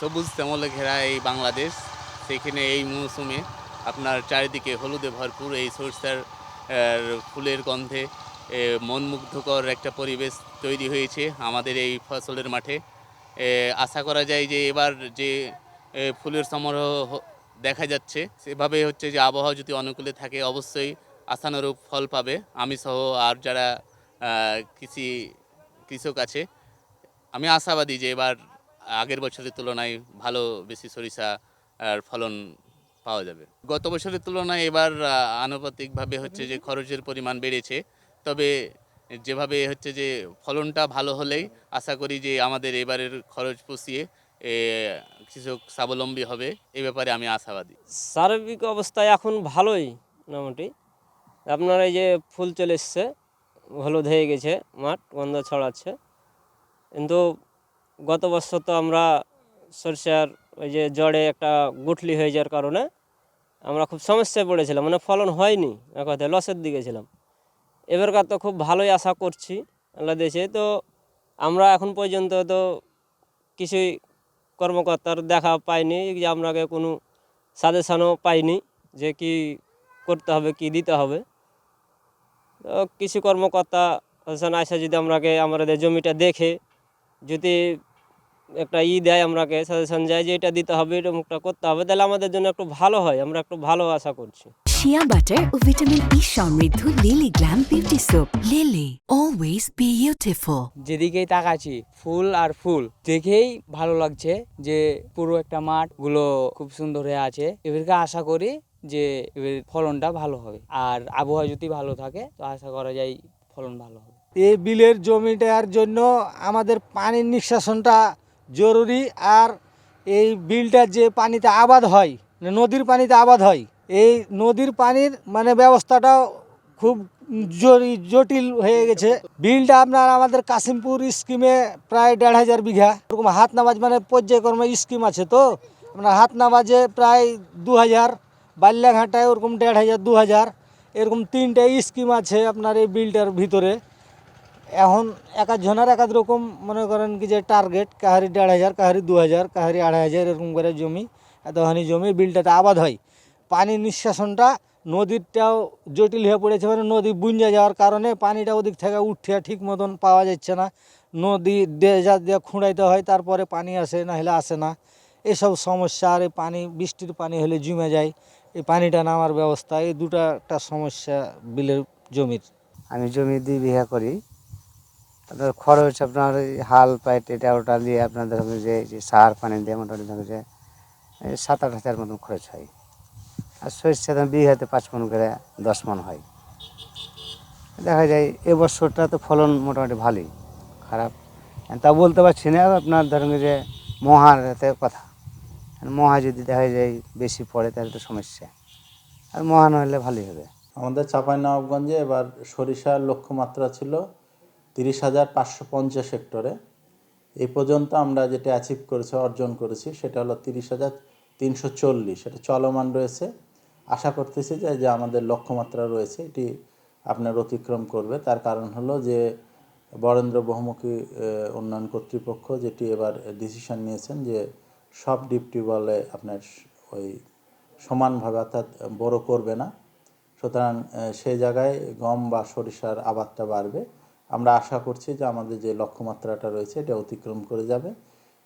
সবুজ শ্যামলে ঘেরা এই বাংলাদেশ, সেখানে এই মৌসুমে আপনার চারিদিকে হলুদে ভরপুর এই সরষার ফুলের গন্ধে মনমুগ্ধকর একটা পরিবেশ তৈরি হয়েছে আমাদের এই ফসলের মাঠে। আশা করা যায় যে এবার যে ফুলের সমারোহ দেখা যাচ্ছে, সেভাবে হচ্ছে যে আবহাওয়া যদি অনুকূলে থাকে, অবশ্যই আশানুরূপ ফল পাবে। আমি সহ আর যারা কৃষি, কৃষক আছে, আমি আশাবাদী যে এবার আগের বছরের তুলনায় ভালো বেশি সরিষা আর ফলন পাওয়া যাবে। গত বছরের তুলনায় এবার আনুপাতিকভাবে হচ্ছে যে খরচের পরিমাণ বেড়েছে। তবে যেভাবে হচ্ছে যে ফলনটা ভালো হলেই আশা করি যে আমাদের এবারের খরচ পুষিয়ে কৃষক স্বাবলম্বী হবে। এ ব্যাপারে আমি আশাবাদী। সার্বিক অবস্থায় এখন ভালোই মোটামুটি। আপনার এই যে ফুল চলে এসছে, হলুদ হয়ে গেছে, মাঠ গন্ধ ছড়াচ্ছে। কিন্তু গত বছর তো আমরা সরষের ওই যে জড়ে একটা গুঠলি হয়ে যাওয়ার কারণে আমরা খুব সমস্যায় পড়েছিলাম মানে ফলন হয়নি এক কথায় লসের দিকে ছিলাম। এবারকার তো খুব ভালোই আশা করছি আল্লাহ দেশে তো আমরা এখন পর্যন্ত তো কিছুই কর্মকর্তার দেখা পাইনি, যে আপনাকে কোনো সাজেশনও পাইনি যে কি করতে হবে, কি দিতে হবে। তো কৃষি কর্মকর্তা সাজেশন আসে যদি আমরাকে আমাদের জমিটা দেখে যদি একটা ই দেয় আমরাকে সাজেশন যায় যে এটা দিতে হবে এটা মুখটা করতে হবে তাহলে আমাদের জন্য একটু ভালো হয় আমরা একটু ভালো আশা করছি। শিয়া বাটার ও ভিটামিন ই সমৃদ্ধ Lily glam beauty soap Lily always beautiful যেদিকেই তাকাচ্ছি ফুল আর ফুল দেখেই ভালো লাগছে যে পুরো একটা মাঠগুলো খুব সুন্দর হয়ে আছে। এবারকে আশা করি যে এবার ফলনটা ভালো হবে। আর আবহাওয়া যদি ভালো থাকে তো আশা করা যায় ফলন ভালো হবে। এই বিলের জমিটার জন্য আমাদের পানির নিষ্কাশনটা জরুরি আর এই বিলটা যে পানিতে আবাদ হয় মানে নদীর পানিতে আবাদ হয়, এই নদীর পানির মানে ব্যবস্থাটাও খুব জটিল হয়ে গেছে। বিলটা আপনার আমাদের কাশিমপুর স্কিমে প্রায় দেড় হাজার বিঘা। এরকম হাত নামাজ মানে পর্যায়ক্রমে স্কিম আছে তো? আপনার হাত নামাজে প্রায় দু হাজার বাল্যাঘাটায় ওরকম দেড় হাজার, দু হাজার, এরকম তিনটে স্কিম আছে আপনার এই বিলটার ভিতরে। এখন এক জনের এক রকম মনে করেন কি যে টার্গেট কাহারি দেড় হাজার, কাহারি দু হাজার, কাহারি আড়াই হাজার এরকম করে জমি, এতখানি জমি বিলটাতে আবাদ হয়। পানি নিষ্কাশনটা নদীরটাও জটিল হয়ে পড়েছে মানে নদী বুঞ্জা যাওয়ার কারণে পানিটা ওদিক থেকে উঠে ঠিক মতন পাওয়া যাচ্ছে না। নদী ডেজা দিয়ে খুঁড়াইতে হয় তারপরে পানি আসে না হলে আসে না। এসব সমস্যা আর এই পানি, বৃষ্টির পানি হলে জমে যায়। এই পানিটা নামার ব্যবস্থা, এই দুটা একটা সমস্যা বিলের জমির। আমি জমি দুই বিঘা করি। তাদের খরচ আপনার হাল পাইট এটা ওটা দিয়ে আপনার ধরুন যে সার পানি দিয়ে মোটামুটি ধরুন যে সাত আট হাজার মতন খরচ হয়। আর সরষে দাম বিঘাতে পাঁচ মন করে দশ মন হয়। দেখা যায় এবছরটা তো ফলন মোটামুটি ভালোই, খারাপ। তা বলতে পারছি না আপনার ধরুন যে মহার হাতে কথা। মহা যদি দেখা যায় বেশি পড়ে তাহলে তো সমস্যা। আর মহা না হলে ভালোই হবে। আমাদের চাঁপাইনবাবগঞ্জে এবার সরিষার লক্ষ্যমাত্রা ছিল তিরিশ হাজার পাঁচশো পঞ্চাশ হেক্টরে। এই পর্যন্ত আমরা যেটা অ্যাচিভ করেছি, অর্জন করেছি, সেটা হলো তিরিশ হাজার তিনশো চল্লিশ। এটা চলমান রয়েছে। আশা করতেছি যে যে আমাদের লক্ষ্যমাত্রা রয়েছে, এটি আপনার অতিক্রম করবে। তার কারণ হলো যে, বরেন্দ্র বহুমুখী উন্নয়ন কর্তৃপক্ষ যেটি এবার ডিসিশন নিয়েছেন যে, সব ডিপ টিউবওয়েলে আপনার ওই সমানভাবে অর্থাৎ বড় করবে না। সুতরাং সেই জায়গায় গম বা সরিষার আবাদটা বাড়বে। আমরা আশা করছি যে আমাদের যে লক্ষ্যমাত্রাটা রয়েছে, এটা অতিক্রম করে যাবে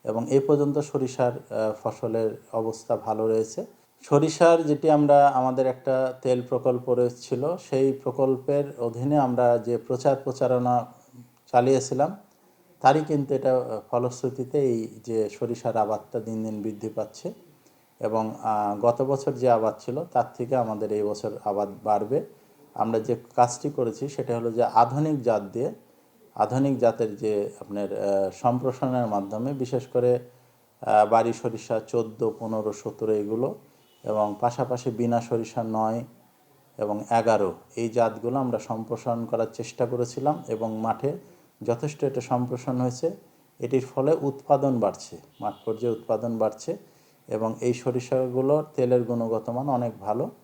এবং এ পর্যন্ত সরিষার ফসলের অবস্থা ভালো রয়েছে। সরিষার যেটি আমরা, আমাদের একটা তেল প্রকল্প রয়েছিল, সেই প্রকল্পের অধীনে আমরা যে প্রচার প্রচারণা চালিয়েছিলাম, তারই কিন্তু এটা ফলশ্রুতিতে এই যে সরিষার আবাদটা দিন দিন বৃদ্ধি পাচ্ছে এবং গত বছর যে আবাদ ছিল, তার থেকে আমাদের এই বছর আবাদ বাড়বে। আমরা যে কাজটি করেছি সেটা হলো যে আধুনিক জাত দিয়ে, আধুনিক জাতের যে আপনার সম্প্রসারণের মাধ্যমে বিশেষ করে বাড়ি সরিষা চোদ্দ, পনেরো, সতেরো এগুলো এবং পাশাপাশি বিনা সরিষা নয় এবং এগারো এই জাতগুলো আমরা সম্প্রসারণ করার চেষ্টা করেছিলাম এবং মাঠে যথেষ্ট এটা সম্প্রসারণ হয়েছে। এটির ফলে উৎপাদন বাড়ছে, মাঠ পর্যায়ে উৎপাদন বাড়ছে এবং এই সরিষাগুলোর তেলের গুণগত মান অনেক ভালো।